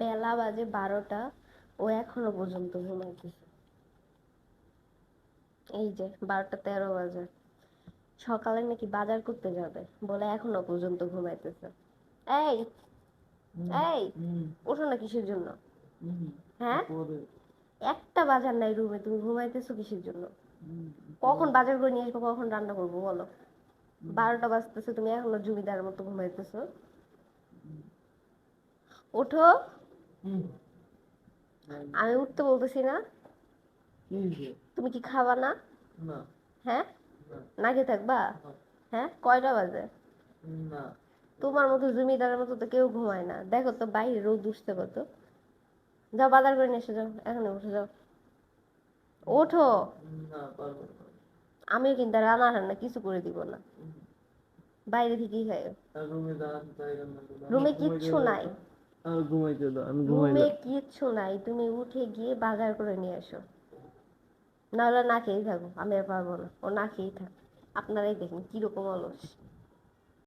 বেলা বাজে বারোটা। ও এখনও পর্যন্ত ঘুমাইতেছে। এই যে বারোটা তেরো বাজে। সকালে নাকি বাজার করতে যাবে বলে এখনও পর্যন্ত ঘুমাইতেছে। এই এই ওঠো না কিসের জন্য? হ্যাঁ? একটা বাজার নাই রুমে তুমি ঘুমাইতেছো কিসের জন্য? কখন বাজার করে নিয়ে আসব কখন রান্না করব বলো? বারোটা বাজতেছে তুমি এখনও জমিদারের মতো ঘুমাইতেছো। ওঠো। আমি উঠতে বলতেছি না। তুমি কি খাবা না? হ্যাঁ? না খেয়ে থাকবা? হ্যাঁ? কয়টা বাজে? তোমার মতো জমিদারের মতো তো কেউ ঘুমায় না। দেখো তো বাইরে রোদ উঠছে কত। যাও বাজার করে নিয়ে এসে যাও। এখানে উঠে যাও। ওঠো। আমিও কিন্তু রান্না রান্না কিছু করে দিব না। বাইরে থেকেই খাই রুমে আমি কিচ্ছু নাই। আর ঘুমাইতে দাও আমি রুমে ঘুমাইলাম কিচ্ছু নাই তুমি উঠে গিয়ে বাজার করে নিয়ে এসো নাহলে না খেয়েই থাকো আমি আর পারব না ও না খেয়েই থাক। আপনারাই দেখুন কীরকম অলস।